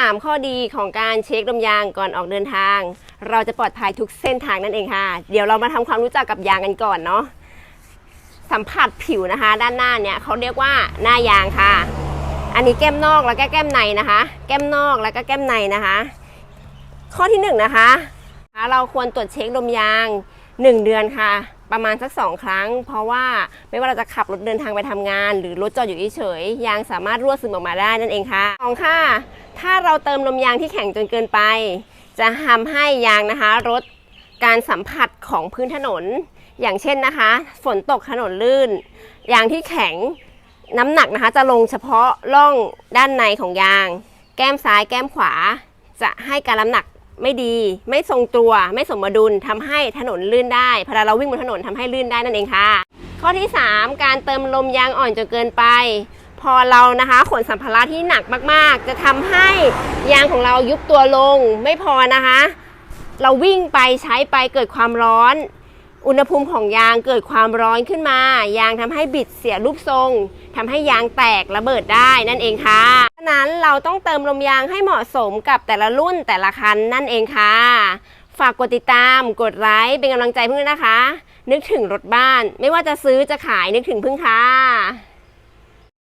3 ข้อดีของการเช็คลมยางก่อนออกเดินทาง เราจะปลอดภัยทุกเส้นทางนั่นเองค่ะ เดี๋ยวเรามาทำความรู้จักกับยางกันก่อนเนาะสัมผัสผิวนะคะ ด้านหน้าเนี่ยเขาเรียกว่าหน้ายางค่ะ อันนี้แก้มนอกแล้วก็แก้มในนะคะ แก้มนอกแล้วก็แก้มในนะคะ ข้อที่หนึ่งนะคะเราควรตรวจเช็คลมยาง 1 เดือนค่ะ ประมาณสัก2ครั้ง เพราะว่าไม่ว่าเราจะขับรถเดินทางไปทำงาน หรือรถจอดอยู่เฉยยางสามารถรั่วซึมออกมาได้นั่นเองค่ะสองค่ะ ถ้าเราเติมลมยางที่แข็งจนเกินไป จะทำให้ยางนะคะลดการสัมผัสของพื้นถนน อย่างเช่นนะคะ ฝนตกถนนลื่น ยางที่แข็งน้ำหนักนะคะจะลงเฉพาะร่องด้านในของยาง แก้มซ้ายแก้มขวา จะให้การน้ำหนักไม่ดี ไม่ทรงตัว ไม่สมดุลทำให้ถนนลื่นได้พอเราวิ่งบนถนนทำให้ลื่นได้นั่นเองค่ะ ข้อที่ 3 การเติมลมยางอ่อนจนเกินไป พอเรานะคะขนสัมภาระที่หนักมากๆ จะทำให้ยางของเรายุบตัวลงไม่พอนะคะ เราวิ่งไปใช้ไปเกิดความร้อน อุณหภูมิของยางเกิดความร้อนขึ้นมา ยางทำให้บิดเสียรูปทรงทำให้ยางแตกระเบิดได้นั่นเองค่ะฉะนั้นเราต้องเติมลมยางให้เหมาะสมกับแต่ละรุ่นแต่ละคันนั่นเองค่ะ ฝากกดติดตามกดไลค์เป็นกำลังใจเพื่อนนะคะ นึกถึงรถบ้าน ไม่ว่าจะซื้อจะขายนึกถึงพึ่งค่ะ